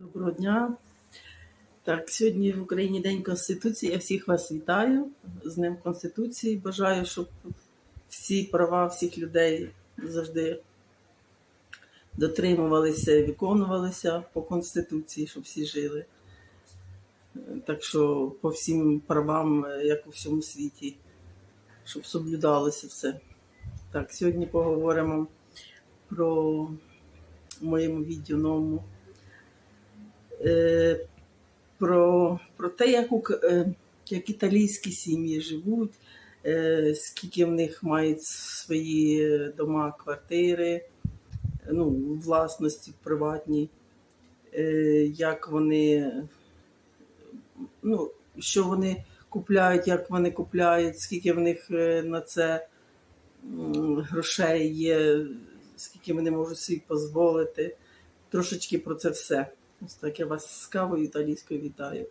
Доброго дня. Так, сьогодні в Україні День Конституції. Я всіх вас вітаю з Днем Конституції. Бажаю, щоб всі права всіх людей завжди дотримувалися, виконувалися по Конституції, щоб всі жили. Так що по всім правам, як у всьому світі, щоб соблюдалося все. Так, сьогодні поговоримо про моєму відео новому про, про те, як, е, як італійські сім'ї живуть, е, скільки в них мають свої дома, квартири, ну, власності приватні, е, як вони, ну, що вони купляють, як вони купляють, скільки в них е, на це грошей є, скільки вони можуть собі дозволити. Трошечки про це все. Ось так я вас з кавою італійською вітаю.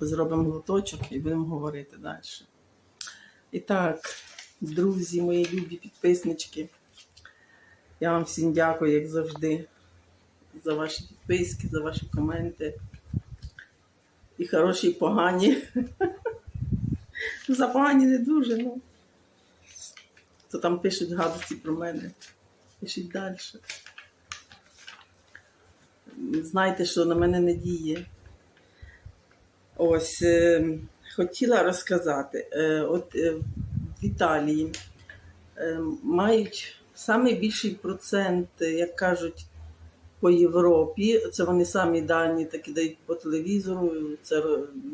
Зробимо глоточок і будемо говорити далі. І так, друзі, мої любі підписнички, я вам всім дякую, як завжди, за ваші підписки, за ваші коменти. І хороші, і погані. За погані не дуже, ну. То там пишуть гадості про мене. Пишіть далі. Знайте, що на мене не діє. Ось е, хотіла розказати. Е, от е, в Італії мають найбільший процент, як кажуть, по Європі. Це вони самі дані такі дають по телевізору. Це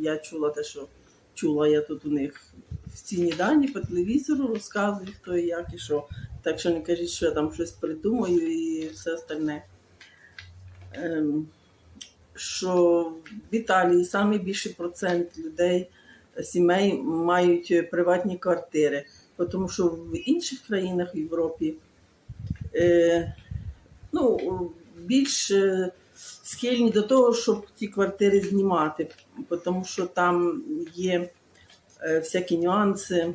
я чула те, що чула я тут у них офіційні дані по телевізору, розказують хто і як і що. Так що не кажіть, що я там щось придумаю і все остальне. Ем, що в Італії найбільший процент людей, е, сімей мають е, приватні квартири, тому що в інших країнах в Європі е, ну, більш е, схильні до того, щоб ті квартири знімати, тому що там є всякі нюанси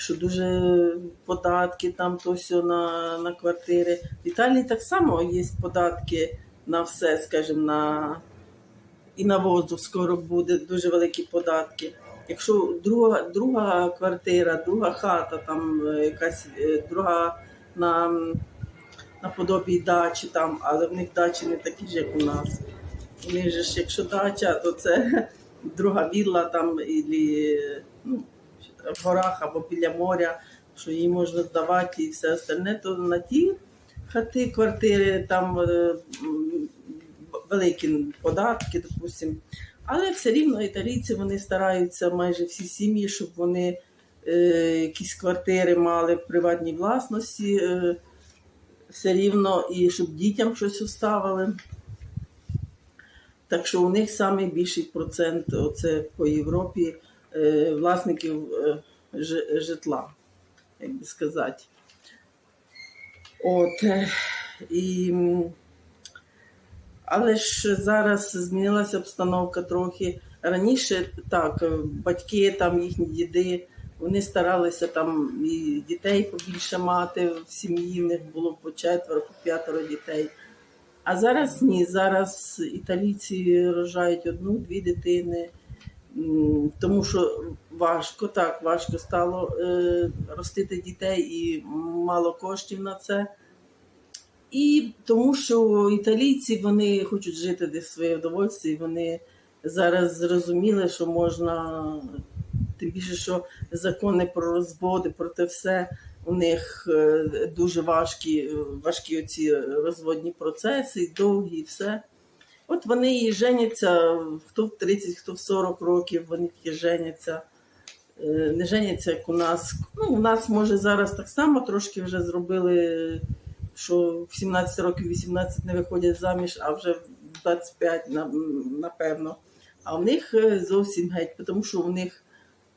що дуже податки там то все на, на квартири. В Італії так само є податки на все, скажімо, на і на воздух скоро буде дуже великі податки. Якщо друга, друга квартира, друга хата, там е, якась е, друга на, наподобі дачі, там, але в них дачі не такі ж, як у нас. У ж, якщо дача, то це друга вілла там, і, ну, в горах або біля моря, що її можна здавати і все остальне, то на ті хати, квартири, там е, великі податки, допустимо. Але все рівно італійці вони стараються майже всі сім'ї, щоб вони е, якісь квартири мали в приватній власності, е, все рівно, і щоб дітям щось оставили. Так що у них найбільший процент оце по Європі власників е, житла, як би сказати. От, е, і, але ж зараз змінилася обстановка трохи. Раніше так, е, батьки, там їхні діди, вони старалися там і дітей побільше мати в сім'ї, в них було по четверо, по п'ятеро дітей. А зараз ні, зараз італійці рожають одну-дві дитини, тому що важко, так, важко стало е, ростити дітей і мало коштів на це. І тому що італійці вони хочуть жити десь в своє удовольстві, вони зараз зрозуміли, що можна, тим більше, що закони про розводи, про те все, у них е, дуже важкі, важкі оці розводні процеси, довгі, і все. От вони і женяться, хто в 30, хто в 40 років, вони такі женяться. Е, Не женяться, як у нас. Ну, у нас, може, зараз так само трошки вже зробили, що в 17 років, 18 не виходять заміж, а вже в 25, напевно. А в них е, зовсім геть, тому що у них,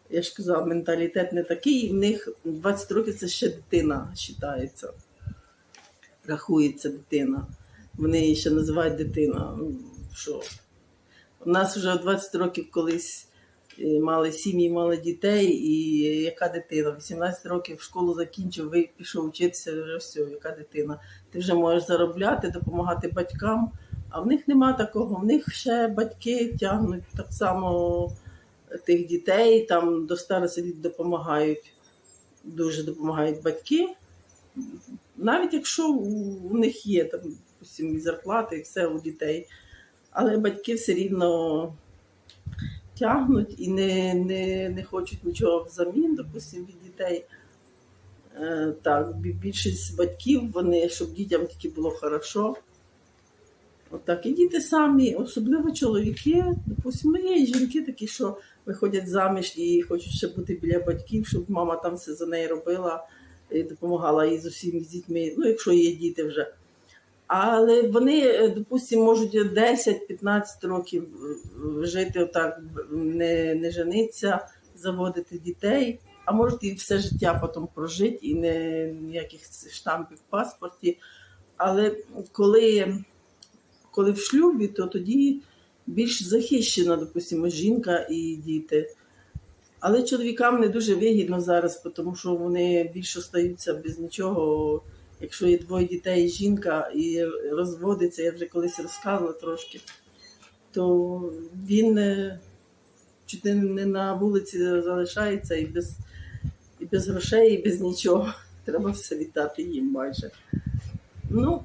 я ж казала, менталітет не такий, і в них 20 років це ще дитина вважається. Рахується дитина. Вони її ще називають дитина. Що? У нас вже 20 років колись мали сім'ї, мали дітей, і яка дитина? 18 років школу закінчив, ви пішов вчитися, вже все, яка дитина. Ти вже можеш заробляти, допомагати батькам. А в них нема такого. В них ще батьки тягнуть так само тих дітей, там до старості літ допомагають, дуже допомагають батьки. Навіть якщо у них є там допустим, і зарплати, і все у дітей. Але батьки все рівно тягнуть і не, не, не хочуть нічого взамін, допустим, від дітей. Е, так, більшість батьків, вони, щоб дітям тільки було хорошо. Отак, і діти самі, особливо чоловіки, допустимо, є і жінки такі, що виходять заміж і хочуть ще бути біля батьків, щоб мама там все за неї робила і допомагала їй з усіма дітьми, ну, якщо є діти вже. Але вони, е, допустимо, можуть 10-15 років е, жити отак, не, не жениться, заводити дітей, а можуть і все життя потім прожити, і не ніяких штампів в паспорті. Але коли, коли в шлюбі, то тоді більш захищена, допустимо, жінка і діти. Але чоловікам не дуже вигідно зараз, тому що вони більше стаються без нічого. Якщо є двоє дітей жінка і розводиться, я вже колись розказувала трошки, то він е, чуть не- на вулиці залишається і без, і без грошей, і без нічого. Треба все віддати їм майже. Ну,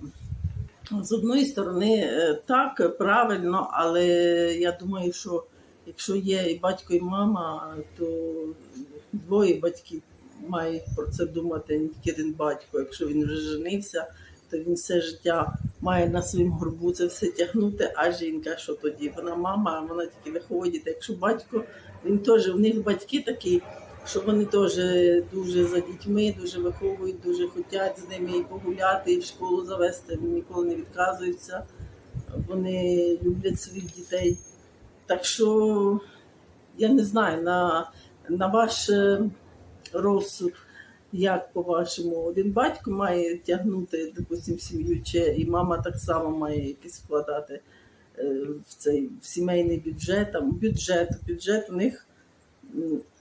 з одної сторони, е, так, правильно, але я думаю, що якщо є і батько, і мама, то двоє батьків мають про це думати, не тільки один батько. Якщо він вже женився, то він все життя має на своєму горбу це все тягнути, а жінка, що тоді? Вона мама, а вона тільки виховує дітей. Якщо батько, він теж, у них батьки такі, що вони теж дуже за дітьми, дуже виховують, дуже хочуть з ними і погуляти, і в школу завести, ніколи не відказуються. Вони люблять своїх дітей. Так що я не знаю, на, на ваш розсуд, як по-вашому, один батько має тягнути, допустим, сім'ю, чи і мама так само має якісь вкладати е, в цей в сімейний бюджет, там бюджет, бюджет у них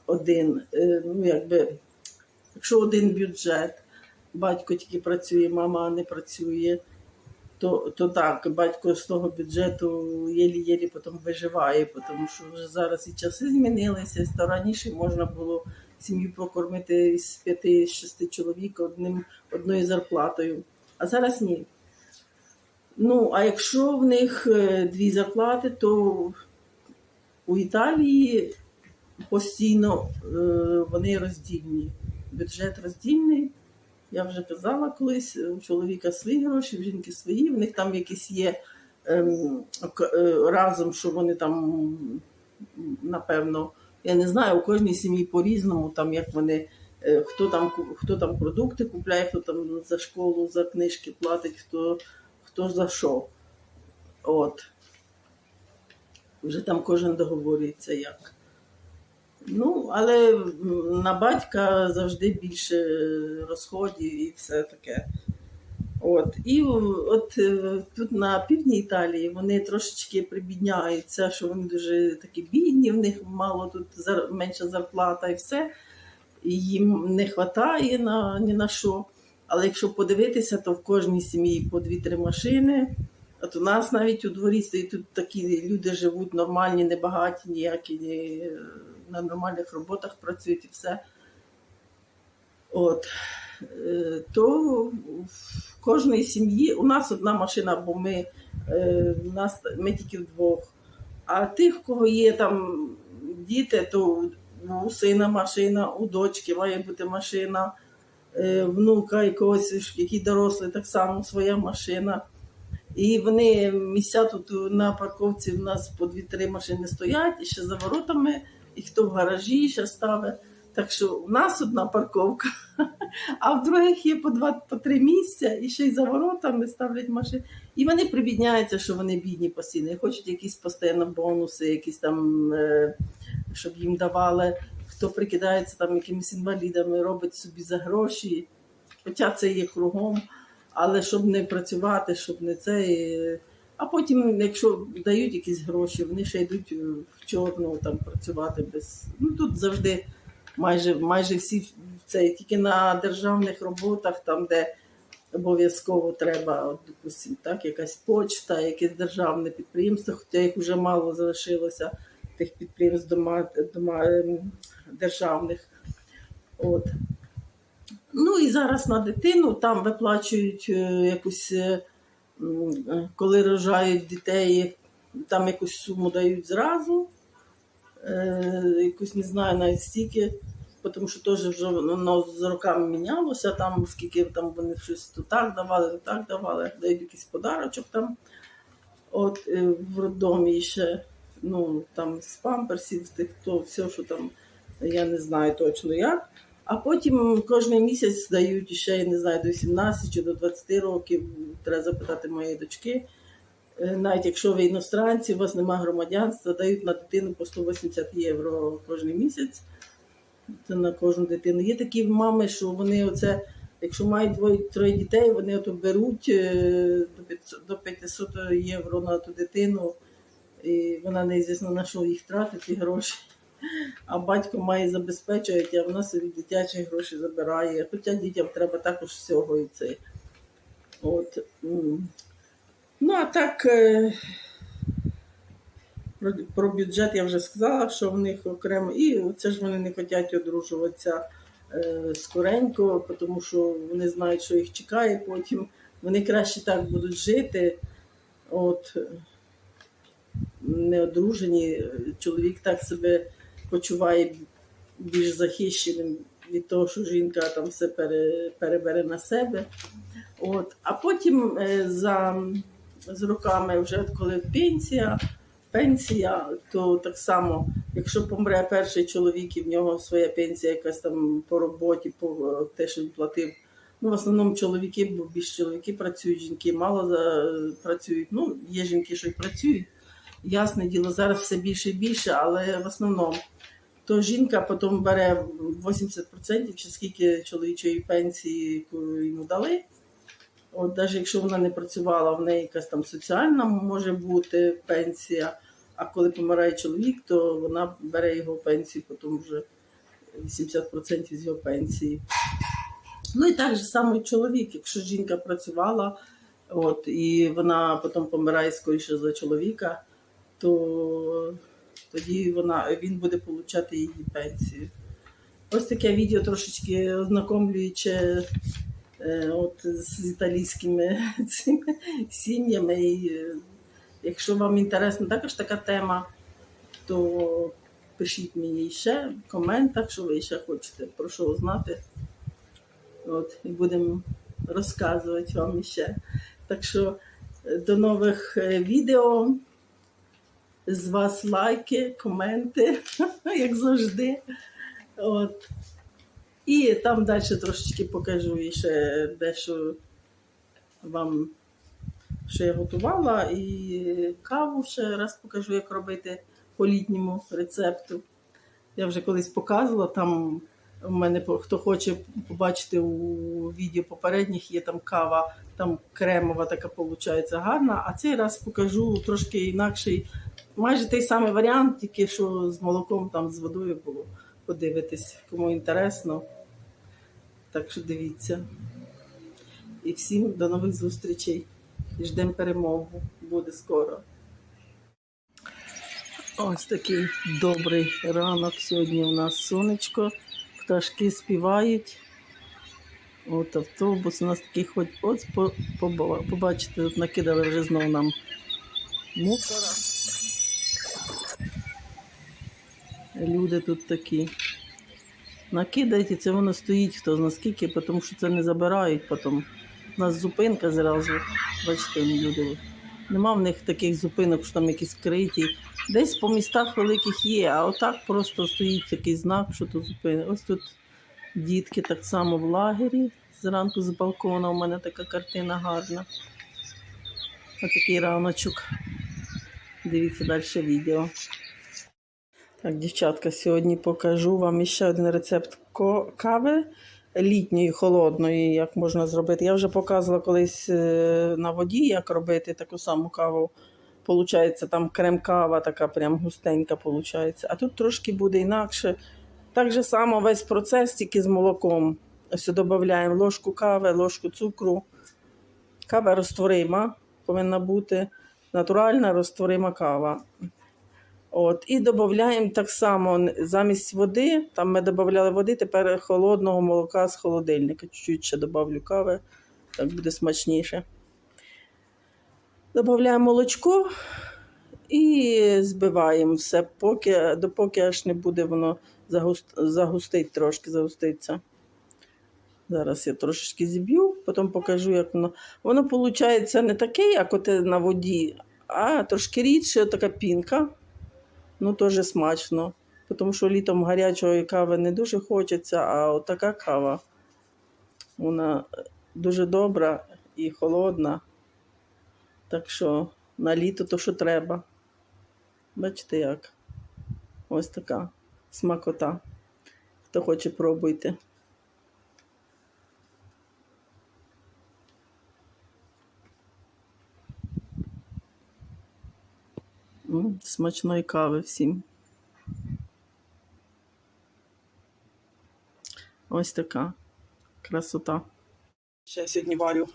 один. Е, Ну, якби, якщо один бюджет, батько тільки працює, мама не працює, то, то так, батько з того бюджету єлі-єлі потім виживає, тому що вже зараз і часи змінилися, то раніше можна було сім'ю прокормити з п'яти-шести чоловік одним, одною зарплатою. А зараз ні. Ну, а якщо в них е, дві зарплати, то у Італії постійно е, вони роздільні. Бюджет роздільний. Я вже казала колись, у чоловіка свої гроші, в жінки свої, в них там якісь є ем, е, разом, що вони там, напевно, я не знаю, у кожній сім'ї по-різному, там як вони, е, хто там, хто там продукти купляє, хто там за школу, за книжки платить, хто, хто за що. От. Вже там кожен договорюється як. Ну, але на батька завжди більше розходів і все таке. От. І от е, тут на півдні Італії вони трошечки прибідняються, що вони дуже такі бідні, в них мало тут зар- менша зарплата і все. І їм не вистачає на, ні на що. Але якщо подивитися, то в кожній сім'ї по дві-три машини. От у нас навіть у дворі стоїть тут такі люди живуть нормальні, не багаті, ніякі ні, е, на нормальних роботах працюють і все. От. Е, То кожної сім'ї у нас одна машина, бо ми, е, у нас, ми тільки вдвох. А тих, кого є там діти, то у сина машина, у дочки має бути машина, е, внука якогось, який дорослий, так само своя машина. І вони місця тут на парковці в нас по дві-три машини стоять, і ще за воротами, і хто в гаражі ще ставить. Так що у нас одна парковка, а в других є по два по три місця, і ще й за воротами ставлять машини. І вони прибідняються, що вони бідні постійно, і хочуть якісь постійно бонуси, якісь там, е, щоб їм давали. Хто прикидається там якимись інвалідами, робить собі за гроші. Хоча це є кругом, але щоб не працювати, щоб не це. А потім, якщо дають якісь гроші, вони ще йдуть е, в чорну там працювати без. Ну тут завжди майже, майже всі це тільки на державних роботах, там, де обов'язково треба, от, допустим, так, якась почта, якесь державне підприємство, хоча їх вже мало залишилося тих підприємств дома, дома, ем, державних. От. Ну і зараз на дитину там виплачують е, якусь, е, е, коли рожають дітей, там якусь суму дають зразу. Е, якусь не знаю навіть стільки, тому що теж вже воно з роками мінялося, там скільки там вони щось то так давали, то так давали, дають якийсь подарочок там. От е, в роддомі ще, ну там з памперсів, з тих, то все, що там, я не знаю точно як. А потім кожен місяць дають ще, я не знаю, до 18 чи до 20 років. Треба запитати моєї дочки. Е, Навіть якщо ви іностранці, у вас немає громадянства, дають на дитину по 180 євро кожен місяць. Це на кожну дитину. Є такі мами, що вони оце, якщо мають двоє троє дітей, вони ото беруть е, до 500 євро на ту дитину, і вона неізвісно на що їх тратить, ті гроші. А батько має забезпечувати, а вона собі дитячі гроші забирає. Хоча дітям треба також всього і це. От. Ну, а так, е, про, бюджет я вже сказала, що в них окремо. І це ж вони не хочуть одружуватися е, скоренько, тому що вони знають, що їх чекає потім. Вони краще так будуть жити. От, е, не одружені, чоловік так себе почуває більш захищеним від того, що жінка там все пере, перебере на себе. От. А потім е, за, з роками, вже коли пенсія, пенсія, то так само, якщо помре перший чоловік і в нього своя пенсія якась там по роботі, по е, те, що він платив. Ну, в основному чоловіки, бо більш чоловіки працюють, жінки мало за, працюють. Ну, є жінки, що й працюють. Ясне діло, зараз все більше і більше, але в основному то жінка потім бере 80% чи скільки чоловічої пенсії йому дали. От навіть якщо вона не працювала, в неї якась там соціальна може бути пенсія. А коли помирає чоловік, то вона бере його пенсію, потім вже 80% з його пенсії. Ну і так же само і чоловік, якщо жінка працювала, от, і вона потім помирає скоріше за чоловіка, то тоді вона, він буде отримати її пенсію. Ось таке відео трошечки ознакомлююче от, з італійськими цими сім'ями. І, е, якщо вам інтересна також така тема, то пишіть мені ще в коментах, що ви ще хочете про що знати. От, і будемо розказувати вам ще. Так що е, до нових е, відео. З вас лайки, коменти, як завжди. От. І там далі трошечки покажу і ще дещо вам що я готувала, і каву ще раз покажу, як робити по літньому рецепту. Я вже колись показувала, там у мене хто хоче побачити у відео попередніх, є там кава, там кремова така виходить гарна. А цей раз покажу трошки інакший, майже той самий варіант, тільки що з молоком там з водою було. Подивитись, кому інтересно. Так що дивіться. І всім до нових зустрічей. І ждемо перемогу. Буде скоро. Ось такий добрий ранок. Сьогодні у нас сонечко, пташки співають. От автобус у нас такий хоч от побачите, тут накидали вже знову нам мусора. Люди тут такі. Накидають, і це воно стоїть хто зна скільки, тому що це не забирають потім. У нас зупинка зразу. Бачите, люди. Нема в них таких зупинок, що там якісь криті. Десь по містах великих є, а отак просто стоїть такий знак, що тут зупини. Ось тут дітки так само в лагері. Зранку з балкона у мене така картина гарна. Ось такий раночок. Дивіться далі відео. Так, дівчатка, сьогодні покажу вам ще один рецепт кави. літньої, холодної, як можна зробити. Я вже показувала колись е, на воді, як робити таку саму каву. Получається, там крем-кава така прям густенька получається. А тут трошки буде інакше. Так же само весь процес, тільки з молоком. Ось додаємо ложку кави, ложку цукру. Кава розтворима повинна бути. Натуральна розтворима кава. От, і додаємо так само замість води, там ми додавали води, тепер холодного молока з холодильника. Чуть-чуть ще додавлю кави, так буде смачніше. Додаємо молочко і збиваємо все, поки, допоки аж не буде воно загуст, загустить трошки, загуститься. Зараз я трошечки зіб'ю, потім покажу, як воно. Воно виходить не таке, як от на воді, а трошки рідше, така пінка. Ну, теж смачно. Тому що літом гарячої кави не дуже хочеться, а от така кава, вона дуже добра і холодна. Так що на літо то, що треба. Бачите як? Ось така смакота. Хто хоче, пробуйте. Смачної кави всім. Ось така красота. Ще сьогодні варю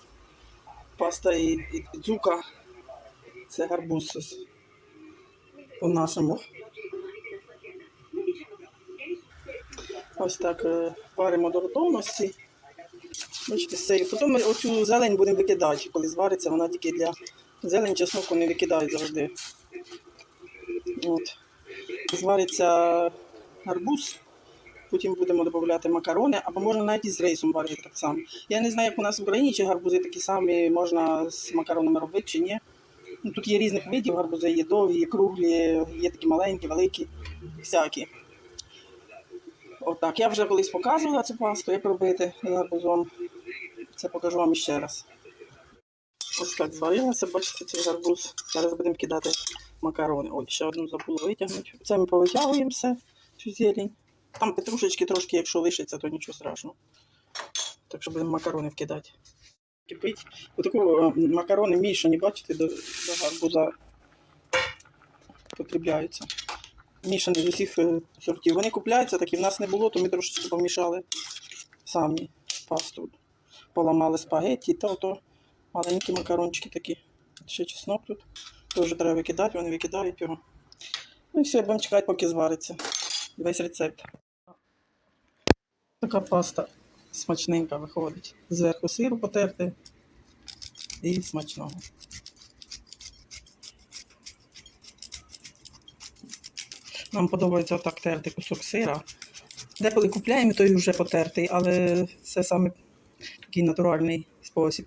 паста і, і, дзука. Це гарбуз по-нашому. Ось так е, варимо до готовності. Бачите, з. Потім ми оцю зелень будемо викидати. Коли звариться, вона тільки для зелень чесноку не викидають завжди. От. Звариться гарбуз, потім будемо додати макарони, або можна навіть із рейсом варити так само. Я не знаю, як у нас в Україні, чи гарбузи такі самі можна з макаронами робити, чи ні. Ну, тут є різних видів гарбузи, є довгі, є круглі, є такі маленькі, великі, всякі. Отак. Я вже колись показувала цю пасту, як робити гарбузом. Це покажу вам ще раз. Ось так зварилося, бачите, цей гарбуз. Зараз будемо кидати макарони. Ой, ще одну забула витягнути. Це ми повитягуємо все, цю зелень. Там петрушечки трошки, якщо лишиться, то нічого страшного. Так що будемо макарони вкидати. Кипить. Отаку макарони мішані, бачите, до, до гарбуза потребляються. Мішані з усіх е, сортів. Вони купляються, так і в нас не було, то ми трошечки помішали самі пасту. Поламали спагетті, то то маленькі макарончики такі. Ще чеснок тут. Теж треба викидати, вони викидають його. Ну і все, будемо чекати, поки звариться. Весь рецепт. Така паста смачненька виходить. Зверху сиру потерти і смачного. Нам подобається отак терти кусок сира. Деколи купляємо, той вже потертий, але це саме такий натуральний спосіб.